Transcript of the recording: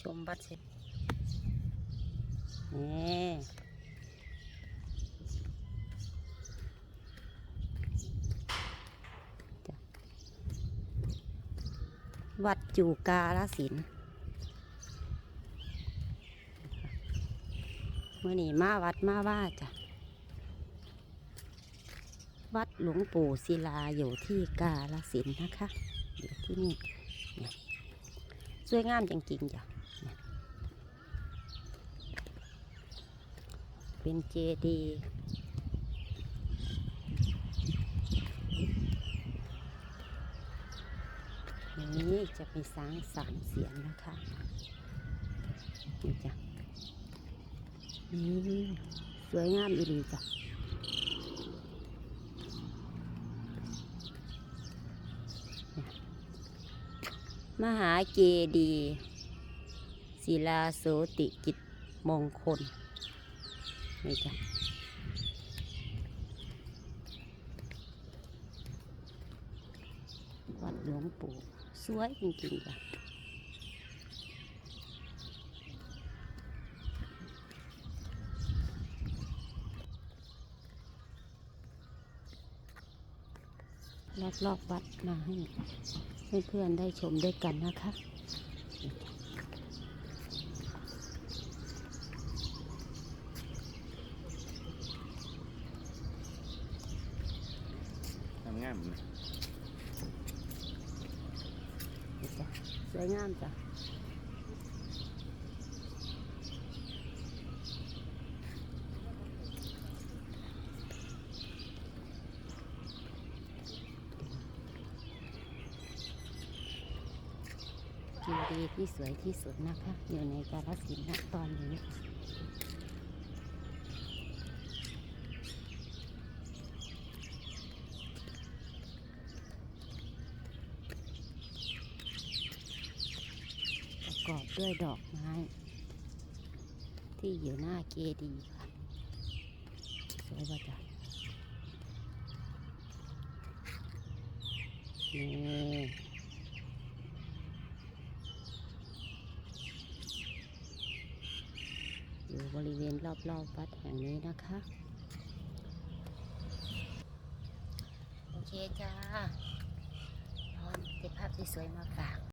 ชมวัดเสร็จนี่จ้ะวัดจูกาลสินธุ์เมื่อนี้มาวัดมาว่าจ้ะ วัดหลวงปู่ศิลาอยู่ที่กาลสินธุ์นะคะ อยู่ที่นี่เนี่ยสวยงามจริงๆจ้ะ เป็นเจดีย์นี้จะมีสางสามเสียงนะคะนี่จ้ะนี่สวยงามอีหลีจ้ะมหาเจดีย์ศิลาโสติกิจมงคล นี่จ้ะวัดหลวงปู่สวยจริงๆจ้ะรอบๆวัดมาให้เพื่อนๆได้ชมด้วยกันนะคะ งามนนี่จ้ะสวยงามจ้ะเจดีที่สวยที่สุดนะคะ อยู่ในกาลสินธุ์ณตอนนี้ ประ กอบด้วยดอกไม้ ที่อยู่หน้าเจดีย์ค่ะสวยว่าจ้ะนี่อยู่บริเวณรอบๆวัดแห่งนี้นะคะ โอเคจ้าพร้อมเก็บภาพสวยๆมาฝาก